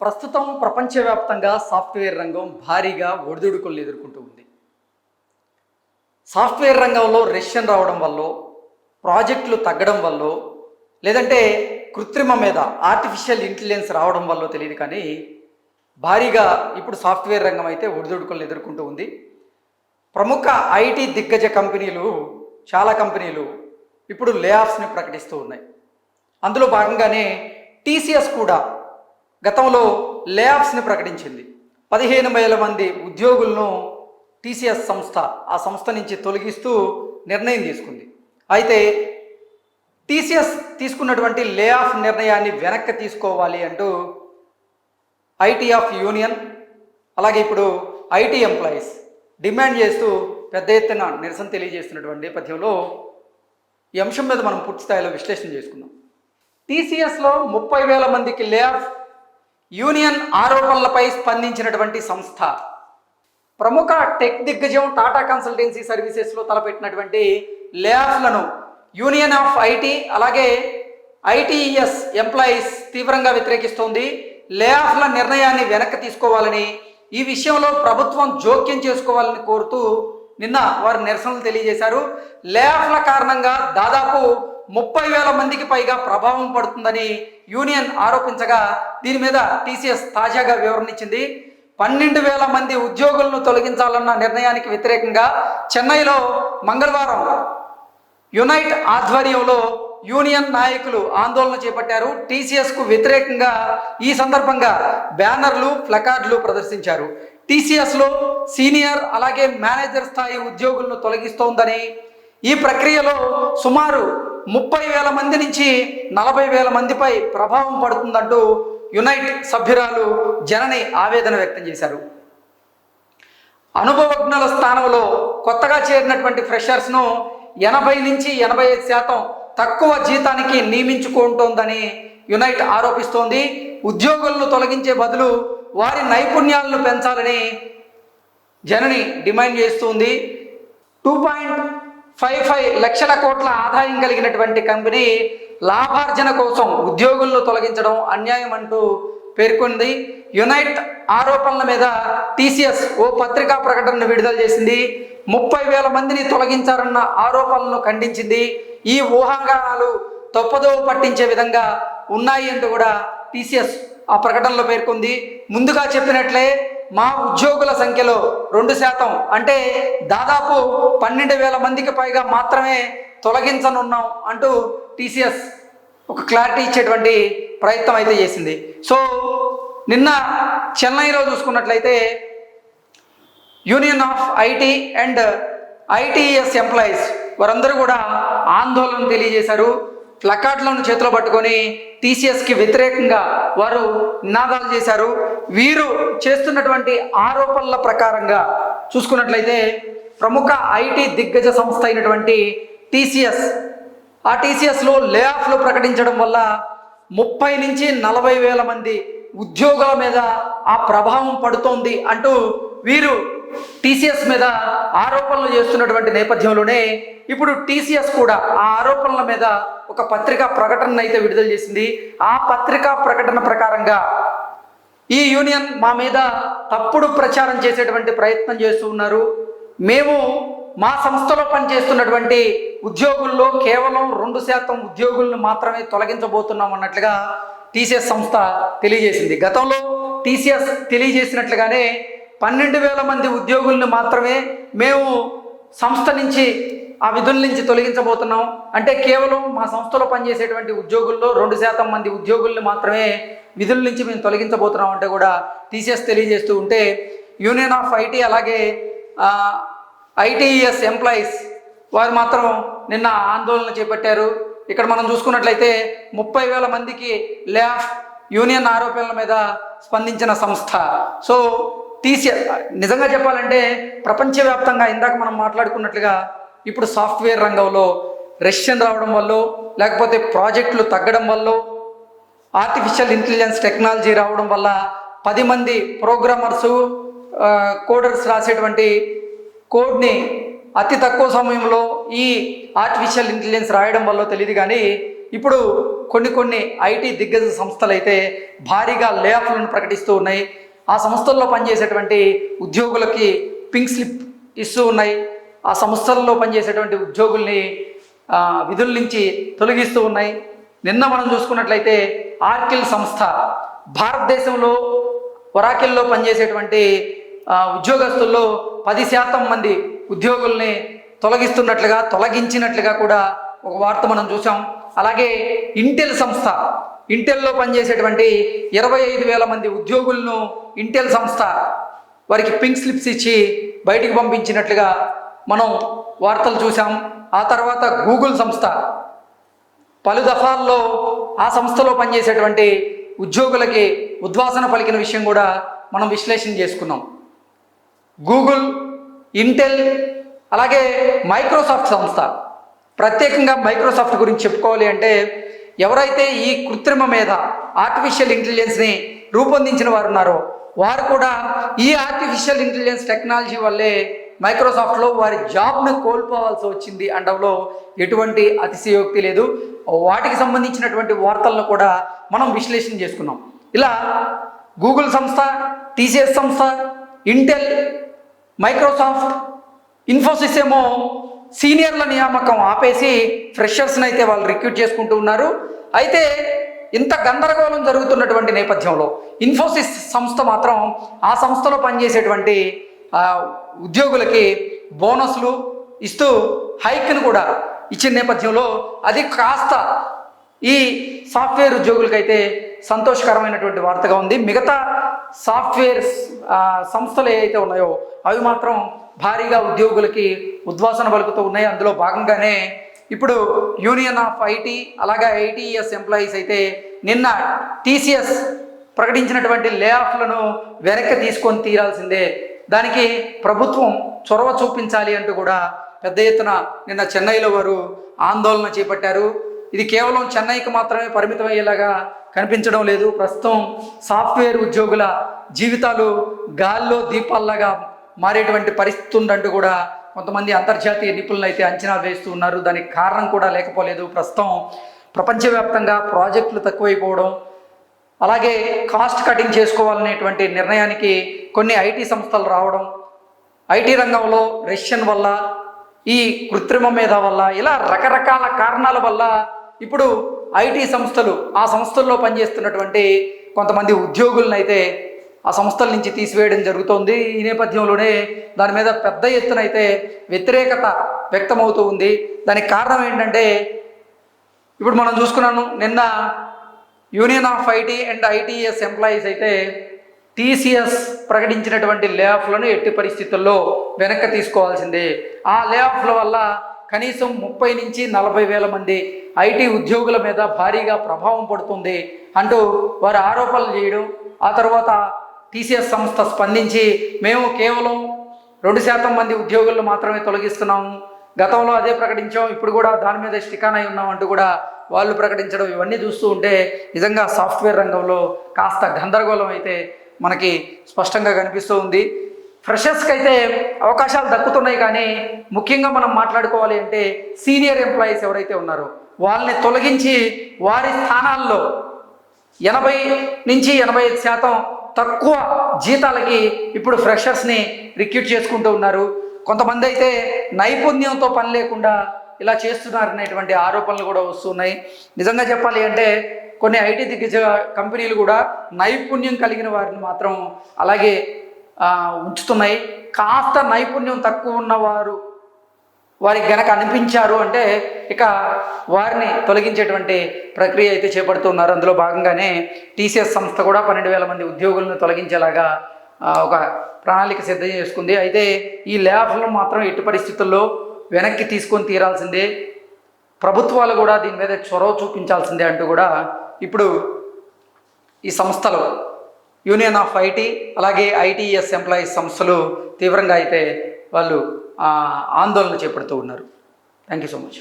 ప్రస్తుతం ప్రపంచవ్యాప్తంగా సాఫ్ట్వేర్ రంగం భారీగా ఒడిదుడుకులు ఎదుర్కొంటూ ఉంది. సాఫ్ట్వేర్ రంగంలో రష్యన్ రావడం వల్ల ప్రాజెక్టులు తగ్గడం వల్ల లేదంటే కృత్రిమ మీద ఆర్టిఫిషియల్ ఇంటెలిజెన్స్ రావడం వల్ల తెలియదు కానీ భారీగా ఇప్పుడు సాఫ్ట్వేర్ రంగం అయితే ఒడిదుడుకులను ఎదుర్కొంటూ ఉంది. ప్రముఖ ఐటీ దిగ్గజ కంపెనీలు చాలా కంపెనీలు ఇప్పుడు లే ఆఫ్స్ని ప్రకటిస్తూ ఉన్నాయి. అందులో భాగంగానే టీసీఎస్ కూడా గతంలో లేఆఫ్స్ని ప్రకటించింది. పదిహేను వేల మంది ఉద్యోగులను టీసీఎస్ సంస్థ ఆ సంస్థ నుంచి తొలగిస్తూ నిర్ణయం తీసుకుంది. అయితే టీసీఎస్ తీసుకున్నటువంటి లే ఆఫ్ నిర్ణయాన్ని వెనక్కి తీసుకోవాలి అంటూ ఐటీ ఆఫ్ యూనియన్ అలాగే ఇప్పుడు ఐటీ ఎంప్లాయీస్ డిమాండ్ చేస్తూ పెద్ద ఎత్తున నిరసన తెలియజేస్తున్నటువంటి నేపథ్యంలో ఈ అంశం మీద మనం పూర్తి స్థాయిలో విశ్లేషణ చేసుకుందాం. టీసీఎస్లో ముప్పై వేల మందికి లే ఆఫ్ యూనియన్ ఆరోపణలపై స్పందించినటువంటి సంస్థ. ప్రముఖ టెక్ దిగ్గజం టాటా కన్సల్టెన్సీ సర్వీసెస్లో తలపెట్టినటువంటి లేఆఫ్లను యూనియన్ ఆఫ్ ఐటీ అలాగే ఐటీఎస్ ఎంప్లాయీస్ తీవ్రంగా వ్యతిరేకిస్తోంది. లేఆఫ్ల నిర్ణయాన్ని వెనక్కి తీసుకోవాలని ఈ విషయంలో ప్రభుత్వం జోక్యం చేసుకోవాలని కోరుతూ నిన్న వారు నిరసనలు తెలియజేశారు. లేఆఫ్ల కారణంగా దాదాపు ముప్పై వేల మందికి పైగా ప్రభావం పడుతుందని యూనియన్ ఆరోపించగా దీని మీద టీసీఎస్ తాజాగా వివరణ ఇచ్చింది. పన్నెండు వేల మంది ఉద్యోగులను తొలగించాలన్న నిర్ణయానికి వ్యతిరేకంగా చెన్నైలో మంగళవారం యునైట్ ఆధ్వర్యంలో యూనియన్ నాయకులు ఆందోళన చేపట్టారు. టీసీఎస్కు వ్యతిరేకంగా ఈ సందర్భంగా బ్యానర్లు ప్లకార్డులు ప్రదర్శించారు. టీసీఎస్లో సీనియర్ అలాగే మేనేజర్ స్థాయి ఉద్యోగులను తొలగిస్తోందని ఈ ప్రక్రియలో సుమారు ముప్పై వేల మంది నుంచి నలభై వేల మందిపై ప్రభావం పడుతుందంటూ యునైట్ సభ్యురాలు జనని ఆవేదన వ్యక్తం చేశారు. అనుభవజ్ఞుల స్థానంలో కొత్తగా చేరినటువంటి ఫ్రెషర్స్ను ఎనభై నుంచి ఎనభై ఐదు శాతం తక్కువ జీతానికి నియమించుకుంటోందని యునైట్ ఆరోపిస్తోంది. ఉద్యోగులను తొలగించే బదులు వారి నైపుణ్యాలను పెంచాలని జనని డిమాండ్ చేస్తుంది. టూ పాయింట్ ఫైవ్ ఫైవ్ లక్షల కోట్ల ఆదాయం కలిగినటువంటి కంపెనీ లాభార్జన కోసం ఉద్యోగులను తొలగించడం అన్యాయం అంటూ పేర్కొంది. యునైట్ ఆరోపణల మీద టీసీఎస్ ఓ పత్రికా ప్రకటనను విడుదల చేసింది. ముప్పై వేల మందిని తొలగించారన్న ఆరోపణలను ఖండించింది. ఈ ఊహాగానాలు తప్పుదోవ పట్టించే విధంగా ఉన్నాయి అంటూ కూడా టీసీఎస్ ఆ ప్రకటనలో పేర్కొంది. ముందుగా చెప్పినట్లే మా ఉద్యోగుల సంఖ్యలో రెండు శాతం. అంటే దాదాపు పన్నెండు వేల మందికి పైగా మాత్రమే తొలగించనున్నాం అంటూ టీసీఎస్ ఒక క్లారిటీ ఇచ్చేటువంటి ప్రయత్నం అయితే చేసింది. సో నిన్న చెన్నైలో చూసుకున్నట్లయితే union of IT and ITS employees వారందరూ కూడా ఆందోళన తెలియజేశారు. ప్లకార్డులను చేతిలో పట్టుకొని టీసీఎస్కి వ్యతిరేకంగా వారు నినాదాలు చేశారు. వీరు చేస్తున్నటువంటి ఆరోపణల ప్రకారంగా చూసుకున్నట్లయితే ప్రముఖ ఐటీ దిగ్గజ సంస్థ అయినటువంటి టీసీఎస్. ఆ టీసీఎస్లో లే ఆఫ్లు ప్రకటించడం వల్ల ముప్పై నుంచి నలభై వేల మంది ఉద్యోగాల మీద ఆ ప్రభావం పడుతోంది అంటూ వీరు టీసీఎస్ మీద ఆరోపణలు చేస్తున్నటువంటి నేపథ్యంలోనే ఇప్పుడు టీసీఎస్ కూడా ఆ ఆరోపణల మీద ఒక పత్రికా ప్రకటన అయితే విడుదల చేసింది. ఆ పత్రికా ప్రకటన ప్రకారంగా ఈ యూనియన్ మా మీద తప్పుడు ప్రచారం చేసేటువంటి ప్రయత్నం చేస్తూ ఉన్నారు. మేము మా సంస్థలో పనిచేస్తున్నటువంటి ఉద్యోగుల్లో కేవలం రెండు శాతం ఉద్యోగులను మాత్రమే తొలగించబోతున్నాం అన్నట్లుగా టీసీఎస్ సంస్థ తెలియజేసింది. గతంలో టీసీఎస్ తెలియజేసినట్లుగానే పన్నెండు వేల మంది ఉద్యోగులను మాత్రమే మేము సంస్థ నుంచి ఆ విధుల నుంచి తొలగించబోతున్నాం. అంటే కేవలం మా సంస్థలో పనిచేసేటువంటి ఉద్యోగుల్లో రెండు శాతం మంది ఉద్యోగుల్ని మాత్రమే విధుల నుంచి మేము తొలగించబోతున్నాం అంటే కూడా టీసీఎస్ తెలియజేస్తూ ఉంటే యూనియన్ ఆఫ్ ఐటీ అలాగే ఐటీఎస్ ఎంప్లాయీస్ వారు మాత్రం నిన్న ఆందోళన చేపట్టారు. ఇక్కడ మనం చూసుకున్నట్లయితే ముప్పై వేల మందికి ల్యాఫ్ యూనియన్ ఆరోపణల మీద స్పందించిన సంస్థ. సో తీసే నిజంగా చెప్పాలంటే ప్రపంచవ్యాప్తంగా ఇందాక మనం మాట్లాడుకున్నట్లుగా ఇప్పుడు సాఫ్ట్వేర్ రంగంలో రష్యన్ రావడం వల్ల లేకపోతే ప్రాజెక్టులు తగ్గడం వల్ల ఆర్టిఫిషియల్ ఇంటెలిజెన్స్ టెక్నాలజీ రావడం వల్ల పది మంది ప్రోగ్రామర్సు కోడర్స్ రాసేటువంటి కోడ్ని అతి తక్కువ సమయంలో ఈ ఆర్టిఫిషియల్ ఇంటెలిజెన్స్ రాయడం వల్ల తెలియదు కానీ ఇప్పుడు కొన్ని కొన్ని ఐటీ దిగ్గజ సంస్థలు అయితే భారీగా లేఆఫ్లను ప్రకటిస్తూ ఉన్నాయి. ఆ సంస్థల్లో పనిచేసేటువంటి ఉద్యోగులకి పింక్ స్లిప్ ఇస్తూ ఉన్నాయి. ఆ సంస్థల్లో పనిచేసేటువంటి ఉద్యోగుల్ని విధుల నుంచి తొలగిస్తూ ఉన్నాయి. నిన్న మనం చూసుకున్నట్లయితే ఆర్కిల్ సంస్థ భారతదేశంలో ఒరాకిల్లో పనిచేసేటువంటి ఉద్యోగస్తుల్లో పది శాతం మంది ఉద్యోగుల్ని తొలగిస్తున్నట్లుగా తొలగించినట్లుగా కూడా ఒక వార్త మనం చూసాం అలాగే ఇంటెల్ సంస్థ ఇంటెల్లో పనిచేసేటువంటి ఇరవై ఐదు వేల మంది ఉద్యోగులను ఇంటెల్ సంస్థ వారికి పింక్ స్లిప్స్ ఇచ్చి బయటికి పంపించినట్లుగా మనం వార్తలు చూసాం ఆ తర్వాత గూగుల్ సంస్థ. పలు దఫాల్లో ఆ సంస్థలో పనిచేసేటువంటి ఉద్యోగులకి ఉద్వాసన పలికిన విషయం కూడా మనం విశ్లేషణ చేసుకున్నాం. గూగుల్ ఇంటెల్ అలాగే మైక్రోసాఫ్ట్ సంస్థ. ప్రత్యేకంగా మైక్రోసాఫ్ట్ గురించి చెప్పుకోవాలి అంటే ఎవరైతే ఈ కృత్రిమ మీద ఆర్టిఫిషియల్ ఇంటెలిజెన్స్ని రూపొందించిన వారు ఉన్నారో వారు కూడా ఈ ఆర్టిఫిషియల్ ఇంటెలిజెన్స్ టెక్నాలజీ వల్లే మైక్రోసాఫ్ట్లో వారి జాబ్ను కోల్పోవాల్సి వచ్చింది అనడంలో ఎటువంటి అతిశయోక్తి లేదు. వాటికి సంబంధించినటువంటి వార్తలను కూడా మనం విశ్లేషణ చేసుకున్నాం. ఇలా గూగుల్ సంస్థ టీసీఎస్ సంస్థ ఇంటెల్ మైక్రోసాఫ్ట్ ఇన్ఫోసిస్ ఏమో సీనియర్ల నియామకం ఆపేసి ఫ్రెషర్స్ని అయితే వాళ్ళు రిక్రూట్ చేసుకుంటూ ఉన్నారు. అయితే ఇంత గందరగోళం జరుగుతున్నటువంటి నేపథ్యంలో ఇన్ఫోసిస్ సంస్థ మాత్రం ఆ సంస్థలో పనిచేసేటువంటి ఉద్యోగులకి బోనస్లు ఇస్తూ హైక్ను కూడా ఇచ్చిన నేపథ్యంలో అది కాస్త ఈ సాఫ్ట్వేర్ ఉద్యోగులకైతే సంతోషకరమైనటువంటి వార్తగా ఉంది. మిగతా సాఫ్ట్వేర్ సంస్థలు ఏవైతే ఉన్నాయో అవి మాత్రం భారీగా ఉద్యోగులకి ఉద్వాసన పలుకుతూ ఉన్నాయి. అందులో భాగంగానే ఇప్పుడు యూనియన్ ఆఫ్ ఐటీ అలాగే ఐటీఎస్ ఎంప్లాయీస్ అయితే నిన్న టీసీఎస్ ప్రకటించినటువంటి లే ఆఫ్లను వెనక్కి తీసుకొని తీరాల్సిందే దానికి ప్రభుత్వం చొరవ చూపించాలి అంటూ కూడా పెద్ద ఎత్తున నిన్న చెన్నైలో వారు ఆందోళన చేపట్టారు. ఇది కేవలం చెన్నైకి మాత్రమే పరిమితం అయ్యేలాగా కనిపించడం లేదు. ప్రస్తుతం సాఫ్ట్వేర్ ఉద్యోగుల జీవితాలు గాల్లో దీపాల్లాగా మారేటువంటి పరిస్థితి ఉందంటూ కూడా కొంతమంది అంతర్జాతీయ నిపుణులు అయితే అంచనా వేస్తూ ఉన్నారు. దానికి కారణం కూడా లేకపోలేదు. ప్రస్తుతం ప్రపంచవ్యాప్తంగా ప్రాజెక్టులు తక్కువైపోవడం అలాగే కాస్ట్ కటింగ్ చేసుకోవాలనేటువంటి నిర్ణయానికి కొన్ని ఐటీ సంస్థలు రావడం ఐటీ రంగంలో రష్యన్ వల్ల ఈ కృత్రిమ మీద వల్ల ఇలా రకరకాల కారణాల వల్ల ఇప్పుడు ఐటీ సంస్థలు ఆ సంస్థల్లో పనిచేస్తున్నటువంటి కొంతమంది ఉద్యోగులను అయితే ఆ సంస్థల నుంచి తీసివేయడం జరుగుతోంది. ఈ నేపథ్యంలోనే దాని మీద పెద్ద ఎత్తున అయితే వ్యతిరేకత వ్యక్తమవుతూ ఉంది. దానికి కారణం ఏంటంటే ఇప్పుడు మనం చూసుకున్నాను నిన్న union of IT and ITS employees అయితే టీసీఎస్ ప్రకటించినటువంటి లే ఆఫ్లను ఎట్టి పరిస్థితుల్లో వెనక్కి తీసుకోవాల్సిందే. ఆ లే ఆఫ్ల వల్ల కనీసం ముప్పై నుంచి నలభై వేల మంది ఐటీ ఉద్యోగుల మీద భారీగా ప్రభావం పడుతుంది అంటూ వారు ఆరోపణలు చేయడం ఆ తర్వాత టీసీఎస్ సంస్థ స్పందించి మేము కేవలం రెండు శాతం మంది ఉద్యోగులను మాత్రమే తొలగిస్తున్నాము గతంలో అదే ప్రకటించాం ఇప్పుడు కూడా దాని మీద స్టికాన్ అయి ఉన్నాం అంటూ కూడా వాళ్ళు ప్రకటించడం ఇవన్నీ చూస్తూ ఉంటే నిజంగా సాఫ్ట్వేర్ రంగంలో కాస్త గందరగోళం అయితే మనకి స్పష్టంగా కనిపిస్తూ ఉంది. ఫ్రెషర్స్కి అయితే అవకాశాలు దక్కుతున్నాయి కానీ ముఖ్యంగా మనం మాట్లాడుకోవాలి అంటే సీనియర్ ఎంప్లాయీస్ ఎవరైతే ఉన్నారో వాళ్ళని తొలగించి వారి స్థానాల్లో ఎనభై నుంచి ఎనభై ఐదు శాతం తక్కువ జీతాలకి ఇప్పుడు ఫ్రెషర్స్ని రిక్రూట్ చేసుకుంటూ ఉన్నారు. కొంతమంది అయితే నైపుణ్యంతో పని లేకుండా ఇలా చేస్తున్నారు అనేటువంటి ఆరోపణలు కూడా వస్తున్నాయి. నిజంగా చెప్పాలి అంటే కొన్ని ఐటీ దిగ్గజ కంపెనీలు కూడా నైపుణ్యం కలిగిన వారిని మాత్రం అలాగే ఉంచుతున్నాయి. కాస్త నైపుణ్యం తక్కువ ఉన్నవారు వారికి గనక అనిపించారు అంటే ఇక వారిని తొలగించేటువంటి ప్రక్రియ అయితే చేపడుతున్నారు. అందులో భాగంగానే టీసీఎస్ సంస్థ కూడా పన్నెండు వేల మంది ఉద్యోగులను తొలగించేలాగా ఒక ప్రణాళిక సిద్ధం చేసుకుంది. అయితే ఈ ల్యాబ్లను మాత్రం ఎట్టి పరిస్థితుల్లో వెనక్కి తీసుకొని తీరాల్సిందే. ప్రభుత్వాలు కూడా దీని మీద చొరవ చూపించాల్సిందే అంటూ కూడా ఇప్పుడు ఈ సంస్థలు యూనియన్ ఆఫ్ ఐటీ అలాగే ఐటీఎస్ ఎంప్లాయీస్ సంస్థలు తీవ్రంగా అయితే వాళ్ళు ఆందోళన చేపడుతూ ఉన్నారు. Thank you so much